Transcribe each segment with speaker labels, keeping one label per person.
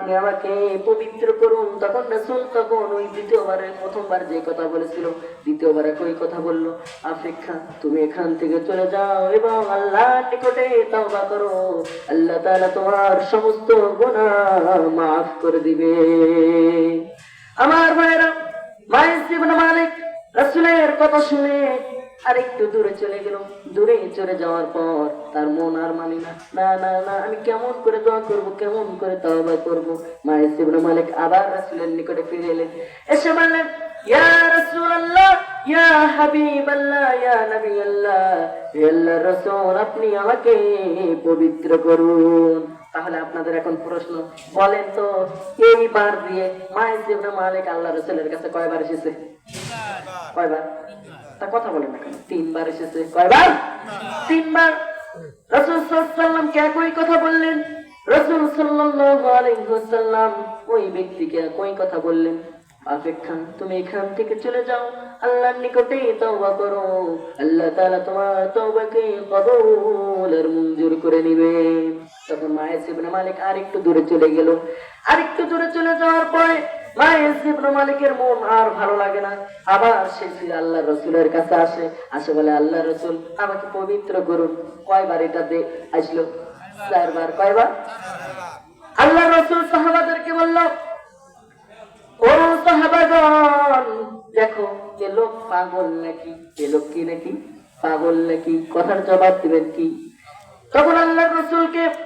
Speaker 1: আমাকে পবিত্র করুন। তখন রাসূল তখন ওই প্রথমবার যে কথা বলেছিল, দ্বিতীয়বার একই কথা তুমি এখান থেকে চলে যাও এবং আল্লাহর নিকটে করো। আল্লাহ তাআলা তোমার সমস্ত গুনাহ মাফ করে দিবে। আমার ভাইরা মায়ের জীবন মালিক, রাসূলের কথা শুনে আর একটু দূরে চলে গেল দূরে চলে যাওয়ার পর তার মন আর মানে না। না না না আমি কেমন করে দোয়া করব কেমন করে তওবা করব? মায়ের ইবনে মালিক আবার রাসূলের নিকটে ফিরে এলেন। এসে বললেন ইয়া রাসূলুল্লাহ ইয়া হাবিবাল্লাহ ইয়া নবিয়াল্লাহ হে আল্লাহর রাসূল আপনি আমাকে পবিত্র করুন। তাহলে আপনাদের এখন প্রশ্ন বলেন তো এইবার দিয়ে মায়ের ইবনে মালিক আল্লাহ রাসূলের কাছে কয়বার এসেছে? কয়বার? তা কথা বলেন না তিনবার এসেছে। কয়বার? তিনবার। রসুল সাল্লাম কে একই কথা বললেন? রসুল ওয়াসাল্লাম ওই ব্যক্তিকে একই কথা বললেন। অপেক্ষা তুমি এখান থেকে চলে যাও। আল্লাহর নিকটে তওবা করো। আল্লাহ তাআলা তোমার তওবাকে কবুল আর মঞ্জুর করে নেবে। তখন মায়ের ইবনে মালিক আরেকটু দূরে চলে গেল। আরেকটু দূরে চলে যাওয়ার পরে আল্লাহ রসুল ও দেখো, এ লোক পাগল নাকি? এ লোক কি নাকি? পাগল নাকি? কথার জবাব দিবেন কি? তখন আল্লাহ রসুলকে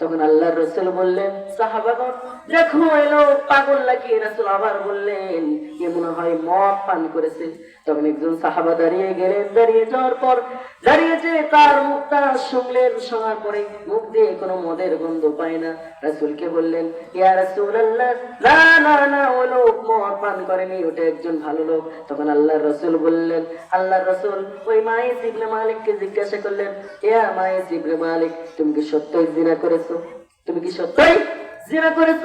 Speaker 1: তখন আল্লাহর রসুল বললেন, সাহাবাগণ দেখো এলো পাগল লাগিয়ে রসুল আবার বললেন, এ মনে হয় মদ পান করেছে। তখন একজন সাহাবা দাঁড়িয়ে গেলেন, দাঁড়িয়ে যাওয়ার পর দাঁড়িয়েছে, তার মুখটা শুনলেন, শোনার পরে মুখ দিয়ে কোনো মদের গন্ধ পায় না। রাসুলকে বললেন না না না ও লোক মদ পান করেনি, ওটা একজন ভালো লোক। তখন আল্লাহ রসুল বললেন আল্লাহ রসুল, ওই মায়ে ইবনে মালিককে জিজ্ঞাসা করলেন ইয়া মায়ে ইবনে মালিক, তুমি কি সত্যই জিনা করেছ? তুমি কি সত্যই জিনা করেছ?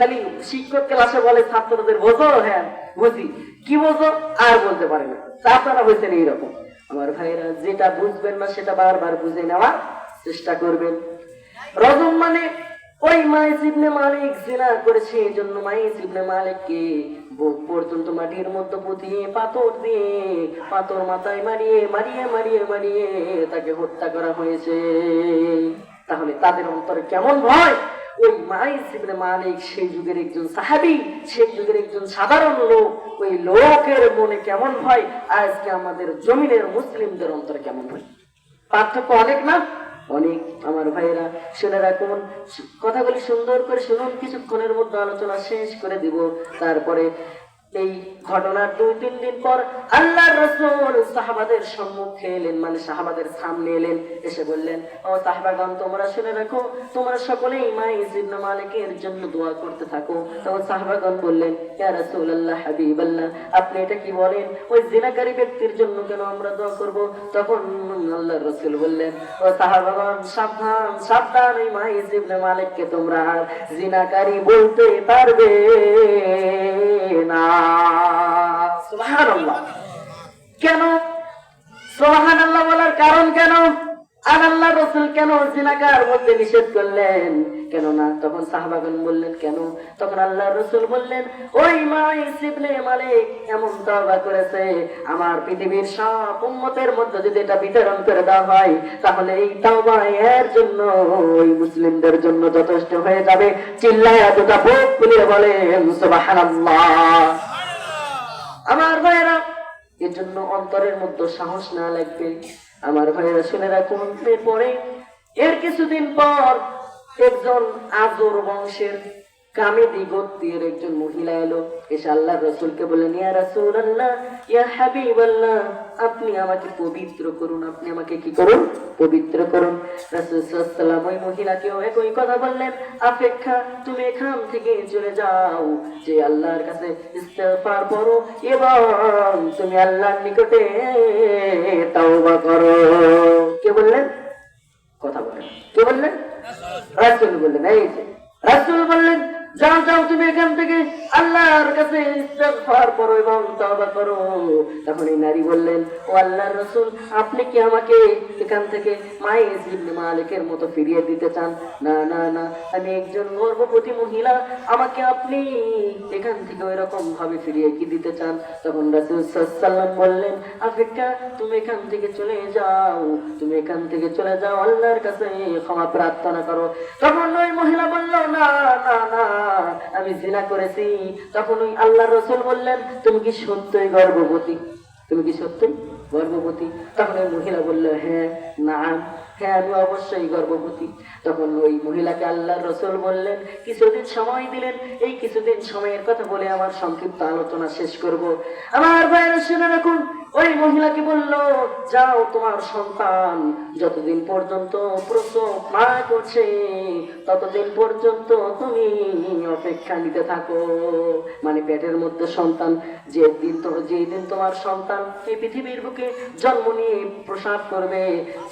Speaker 1: খালি শিক্ষক ক্লাসে বলে ছাত্রদের বোঝো হ্যাঁ বুঝি। কি বোঝো? আর বলতে পারে না। আপনারা বলছেন এইরকম। আমার ভাইরা যেটা বুঝবেন না, সেটা বারবার বুঝে নেওয়ার চেষ্টা করবেন। রজম মানে ওই মাইস ইবনে মালিক জিনা করেছে, এই জন্য মাইস ইবনে মালিককে বুক পর্যন্ত মাটির মধ্যে পুঁতিয়ে, পাথর দিয়ে, পাথর মাথায় মারিয়ে মারিয়ে মারিয়ে মারিয়ে তাকে হত্যা করা হয়েছে। তাহলে তাদের অন্তরে কেমন ভয়? ওই মাইস ইবনে মালিক, সেই যুগের একজন সাহাবি, সেই যুগের একজন সাধারণ লোক, ওই লোকের মনে কেমন হয়? আজকে আমাদের জমিনের মুসলিমদের অন্তরে কেমন হয়? পার্থক্য অনেক না? অনেক, আমার ভাইয়েরা। শুনে রাখুন, কথাগুলি সুন্দর করে শুনুন, কিছুক্ষণের মধ্যে আলোচনা শেষ করে দিব। তারপরে এই ঘটনার দুই, তিন দিন পর আল্লাহ রসুল সাহাবাদের সম্মুখে এলেন মানে সাহাবাদের সামনে এলেন, এসে বললেন, ও সাহাবাগণ, তোমরা শুনে রাখো, তোমরা সকলেই মাই ইবনে মালিকের জন্য দোয়া করতে থাকো। তখন সাহাবাগণ বললেন, ইয়া আপনি এটা কি বলেন? ওই জিনাকারী ব্যক্তির জন্য কেন আমরা দোয়া করব? তখন রসুল বললেন, ও সাবধান সাবধান, এই মাই ইবনে মালিককে তোমরা জিনাকারী বলতে পারবে না। কেন? সোহান আল্লাহ বলার কারণ কেন? আর আল্লাহ রসুল কেন জিনাকার মধ্যে নিষেধ করলেন? তখন সাহাবাগন বললেন, কেন? তখন আল্লাহ রসুল বললেন, ওই এমন করেছে, আমার পৃথিবীর সব উম্মতের মধ্যে যদি এটা বিতরণ করে দেওয়া হয়, তাহলে এই এর জন্য, ওই মুসলিমদের জন্য যথেষ্ট হয়ে যাবে। চিল্লায় দুটা বুক বলেন, সুবহানাল্লাহ। আমার ভাইয়েরা, এজন্য জন্য অন্তরের মধ্যে সাহস না লাগবে। আমার ভাইয়েরা, শুনে রাখুন পরে এর কিছুদিন পর একজন আজর বংশের কামেদি গোত্রের একজন মহিলা এলো। এসে আল্লাহ রসুলকে বললেন, ইয়া রাসূল আল্লাহ আপনি আমাকে পবিত্র করুন, আপনি আমাকে কি করুন? পবিত্র করুন। রাসূল ওই মহিলাকেও একই কথা বললেন অপেক্ষা তুমি এখান থেকে চলে যাও, যে আল্লাহর কাছে ইস্তেগফার করো এবং তুমি আল্লাহর নিকটে তাওবা করো। কে বললেন? কথা বলেন। কে বললেন? রাসূল বললেন, এই রাসূল বললেন এখান থেকে। আমি একজন গর্ভবতী মহিলা, আমাকে আপনি এখান থেকে ওই রকম ভাবে ফিরিয়ে কি দিতে চান? তখন রাসূল বললেন আফিকা তুমি এখান থেকে চলে যাও, তুমি এখান থেকে চলে যাও, আল্লাহর কাছে ক্ষমা প্রার্থনা করো। তখন ওই মহিলা বলল, না না আমি জিনা করেছি। তখন ওই আল্লাহ রসুল বললেন, তুমি কি সত্যই গর্ভবতী? তুমি কি সত্যই গর্ভবতী। তখন ওই মহিলা বলল হ্যাঁ না হ্যাঁ আমি অবশ্যই গর্ভবতী। তখন ওই মহিলাকে আল্লাহর রসুল বললেন, কিছুদিন সময় দিলেন, এই কিছুদিন সময়ের কথা বলে আমার সংক্ষিপ্ত আলোচনা শেষ করব। আমার ভাইয়েরা, শুনে রাখুন, ওই মহিলাকে বলল, যাও তোমার সন্তান, যতদিন পর্যন্ত প্রসব মা করছে, ততদিন পর্যন্ত তুমি অপেক্ষা নিতে থাকো। মানে পেটের মধ্যে সন্তান যে দিন তো যেই দিন তোমার সন্তান এই পৃথিবীর বুকে জন্ম নিয়ে প্রসাব করবে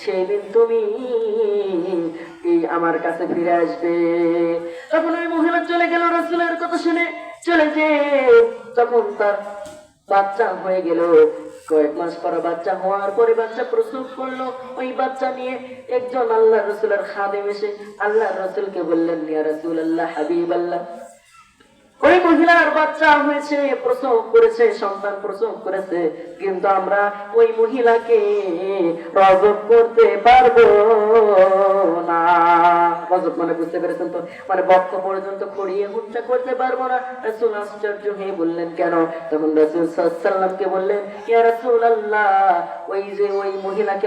Speaker 1: সেই দিন তুমি আমার কাছে ফিরে আসবে? তখন ওই মহিলা চলে গেল রসুলের কথা শুনে, চলে যে তখন তার বাচ্চা হয়ে গেল। কয়েক মাস পরে বাচ্চা হওয়ার পরে বাচ্চা প্রস্তুত করল। ওই বাচ্চা নিয়ে একজন আল্লাহ রসুলের খাদেম এসে আল্লাহ রসুলকে বললেন, ইয়া রসুল আল্লাহ হাবিব আল্লাহ ওই মহিলার বাচ্চা হয়েছে, প্রসব করেছে, সন্তান প্রসব করেছে। কিন্তু আমরা ওই মহিলাকে রজব করতে পারব না। রজব মানে বুঝতে পেরেছেন তো? মানে বক্ষ পর্যন্ত খড়িয়ে হত্যা করতে পারব না। রাসূল আশ্চর্য হয়ে বললেন, কেন? তখন রাসূল ওয়াসাল্লামকে বললেন, ইয়া রাসূল আল্লাহ ওই যে ওই মহিলাকে